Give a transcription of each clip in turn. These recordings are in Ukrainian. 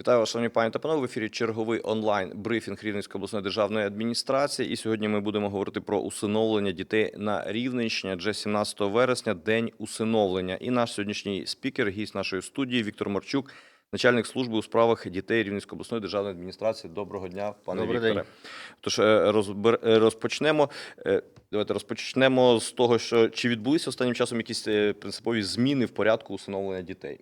Вітаю вас, шановні пані та панове. В ефірі черговий онлайн брифінг Рівненської обласної державної адміністрації. І сьогодні ми будемо говорити про усиновлення дітей на Рівненщині. Адже 17 вересня день усиновлення. І наш сьогоднішній спікер, гість нашої студії Віктор Марчук, начальник служби у справах дітей Рівненської обласної державної адміністрації. Доброго дня, пане Добрий Вікторе. день. Тож е, розбер... е, розпочнемо. е, Давайте розпочнемо з того, що чи відбулися останнім часом якісь принципові зміни в порядку усиновлення дітей.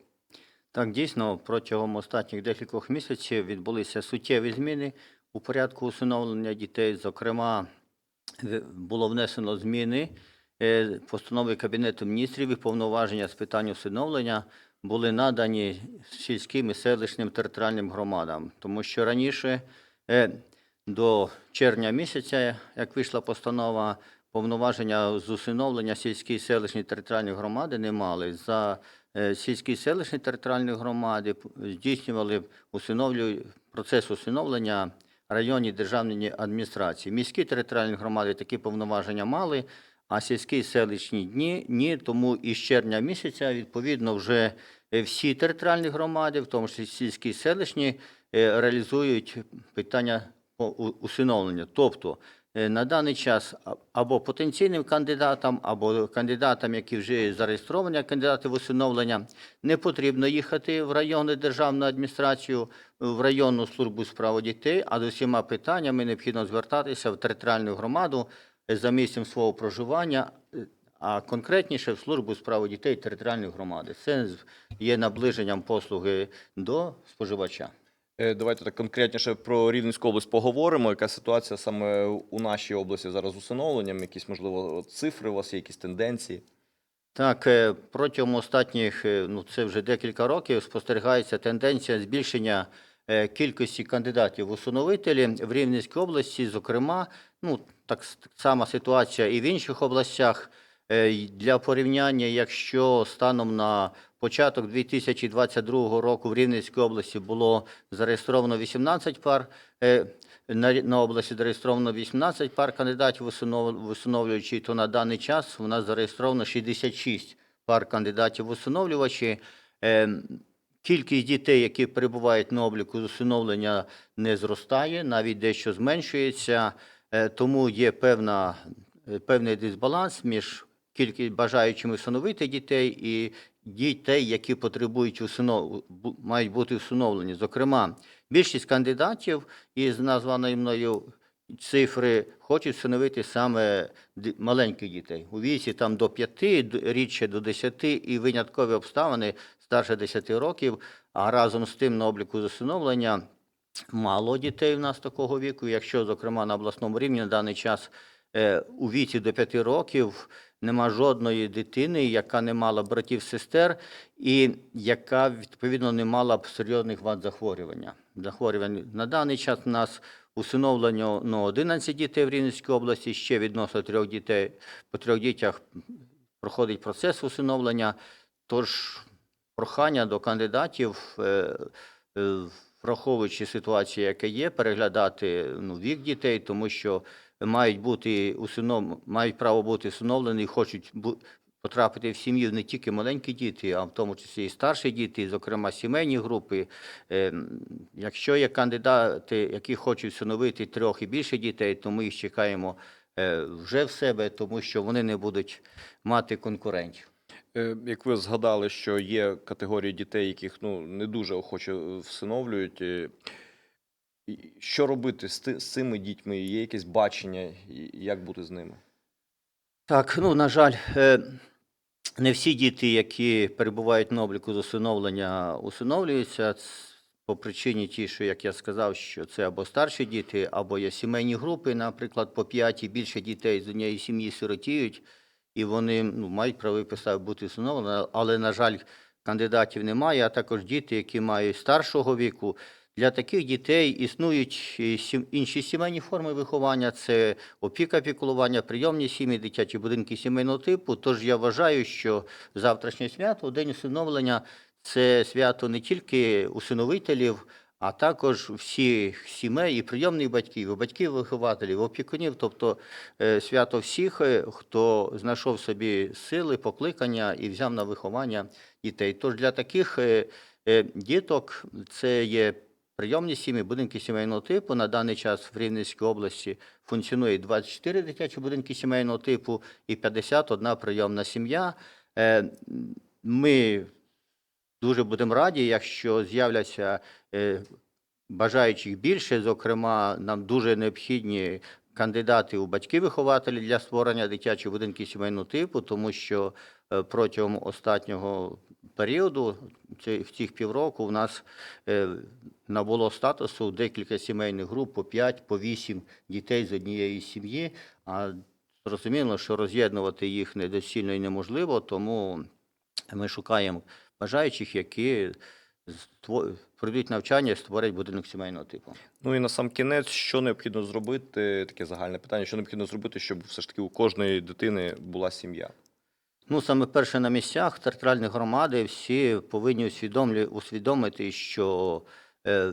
Так, дійсно, протягом останніх декількох місяців відбулися суттєві зміни у порядку усиновлення дітей. Зокрема, було внесено зміни е, постанови Кабінету міністрів і повноваження з питань усиновлення були надані сільським і селищним територіальним громадам, тому що раніше е, до червня місяця, як вийшла постанова, повноваження з усиновлення сільські і селищні територіальні громади не мали. За е, сільські селищні територіальні громади здійснювали усиновлю... процес усиновлення районні державні адміністрації. Міські територіальні громади такі повноваження мали, а сільські селищні дні ні. Тому із червня місяця відповідно вже е, всі територіальні громади, в тому числі сільські селищні, е, реалізують питання усиновлення. Тобто на даний час або потенційним кандидатам, або кандидатам, які вже зареєстровані кандидати в усиновлення, не потрібно їхати в районну державну адміністрацію, в районну службу справ дітей, а з усіма питаннями необхідно звертатися в територіальну громаду е, за місцем свого проживання, е, а конкретніше в службу справ дітей територіальної громади. Це є наближенням послуги до споживача. Е, Давайте так конкретніше про Рівненську область поговоримо. Яка ситуація саме у нашій області зараз з усиновленням? Якісь, можливо, цифри у вас є, якісь тенденції? Так, е, протягом останніх, е, ну це вже декілька років, спостерігається тенденція збільшення кількості кандидатів в усиновителі в Рівненській області. Зокрема, ну так сама ситуація і в інших областях. Е, Для порівняння, якщо станом на початок 2022 року в Рівненській області було зареєстровано 18 пар, е, на, області зареєстровано 18 пар кандидатів в усиновлювачі, то на даний час у нас зареєстровано 66 пар кандидатів усиновлювачі. Е, Кількість дітей, які перебувають на обліку з усиновлення, не зростає, навіть дещо зменшується, тому є певна, певний дисбаланс між кількість бажаючими усиновити дітей і дітей, які потребують усинов... мають бути усиновлені. Зокрема, більшість кандидатів із названої мною цифри хочуть встановити саме маленьких дітей у віці там до 5, д- рідше до 10 і виняткові обставини старше 10 років. А разом з тим на обліку усиновлення мало дітей в нас такого віку. Якщо, зокрема, на обласному рівні на даний час у віці до 5 років нема жодної дитини, яка не мала братів сестер, і яка відповідно не мала б серйозних вад захворювання. Захворювань на даний час у нас усиновлено ну, 11 дітей в Рівненській області, ще відносно трьох дітей по трьох дітях проходить процес усиновлення. Тож прохання до кандидатів, е, е, враховуючи ситуацію, яка є, переглядати ну, вік дітей, тому що мають бути усинов... мають право бути усиновлені, хочуть бу... потрапити в сім'ю не тільки маленькі діти, а в тому числі і старші діти, зокрема сімейні групи. Е, Якщо є кандидати, які хочуть всиновити трьох і більше дітей, то ми їх чекаємо е, вже в себе, тому що вони не будуть мати конкурентів. Е, Як ви згадали, що є категорії дітей, яких ну не дуже охоче е, всиновлюють. Що робити з, з цими дітьми? Є якесь бачення, як бути з ними? Так, ну на жаль, е, не всі діти, які перебувають на обліку з усиновлення, усиновлюються по причині ті, що як я сказав, що це або старші діти, або є сімейні групи, наприклад, по п'ять і більше дітей з однієї сім'ї сиротіють, і вони ну, мають право підстави бути усиновлені, але, на жаль, кандидатів немає, а також діти, які мають старшого віку. Для таких дітей існують сім- інші сімейні форми виховання: це опіка, піклування, прийомні сім'ї, дитячі будинки сімейного типу. Тож я вважаю, що завтрашнє свято, день усиновлення, це свято не тільки усиновителів, а також всіх сімей, і прийомних батьків, і батьків-вихователів, опікунів, тобто е, свято всіх, е, хто знайшов собі сили, покликання і взяв на виховання дітей. Тож для таких е, е, діток це є прийомні сім'ї, будинки сімейного типу. На даний час в Рівненській області функціонує 24 дитячі будинки сімейного типу і 51 прийомна сім'я. Е, Ми дуже будемо раді, якщо з'являться е, бажаючих більше. Зокрема, нам дуже необхідні кандидати у батьки-вихователі для створення дитячих будинків сімейного типу, тому що е, протягом останнього періоду, в цих півроку, у нас е, набуло статусу декілька сімейних груп по 5, по 8 дітей з однієї сім'ї. А зрозуміло, що роз'єднувати їх недоцільно і неможливо, тому ми шукаємо бажаючих, які пройдуть навчання і створять будинок сімейного типу. Ну і на сам кінець, що необхідно зробити? Таке загальне питання, що необхідно зробити, щоб все ж таки у кожної дитини була сім'я? Ну, саме перше на місцях територіальні громади всі повинні усвідомлю- усвідомити, що е,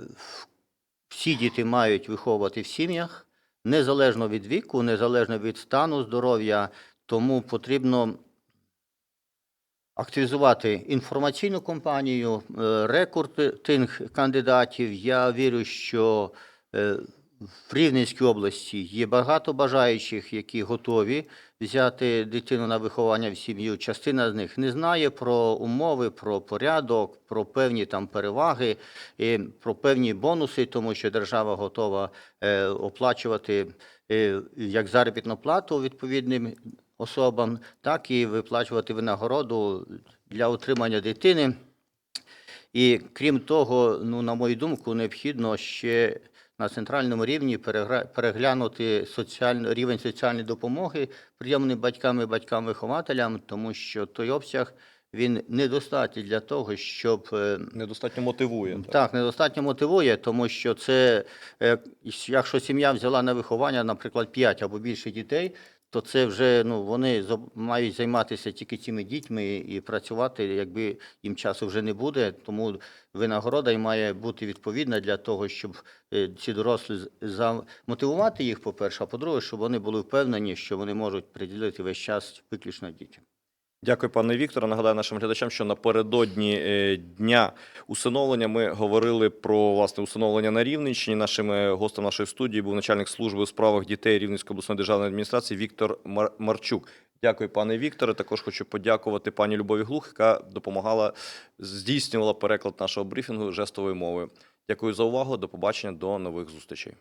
всі діти мають виховувати в сім'ях, незалежно від віку, незалежно від стану здоров'я, тому потрібно активізувати інформаційну кампанію, е, рекрутинг кандидатів. Я вірю, що е, в Рівненській області є багато бажаючих, які готові взяти дитину на виховання в сім'ю. Частина з них не знає про умови, про порядок, про певні там переваги, і про певні бонуси, тому що держава готова е, оплачувати як заробітну плату відповідним особам, так і виплачувати винагороду для утримання дитини. І крім того, ну, на мою думку, необхідно ще на центральному рівні переглянути соціальний рівень соціальної допомоги прийомним батькам і батькам-вихователям, тому що той обсяг він недостатній для того, щоб е, Недостатньо мотивує. так, недостатньо мотивує, тому що це, е, якщо сім'я взяла на виховання, наприклад, 5 або більше дітей, то це вже ну, вони мають займатися тільки цими дітьми і працювати, якби їм часу вже не буде. Тому винагорода й має бути відповідна для того, щоб е, ці дорослі замотивувати їх, по-перше, а по-друге, щоб вони були впевнені, що вони можуть приділити весь час виключно дітям. Дякую, пане Вікторе. Нагадаю нашим глядачам, що напередодні е, дня усиновлення ми говорили про власне усиновлення на Рівненщині. Нашим е, гостем нашої студії був начальник служби у справах дітей Рівненської обласної державної адміністрації Віктор Мар- Марчук. Дякую, пане Вікторе. Також хочу подякувати пані Любові Глух, яка допомагала здійснювала переклад нашого брифінгу жестовою мовою. Дякую за увагу. До побачення, до нових зустрічей.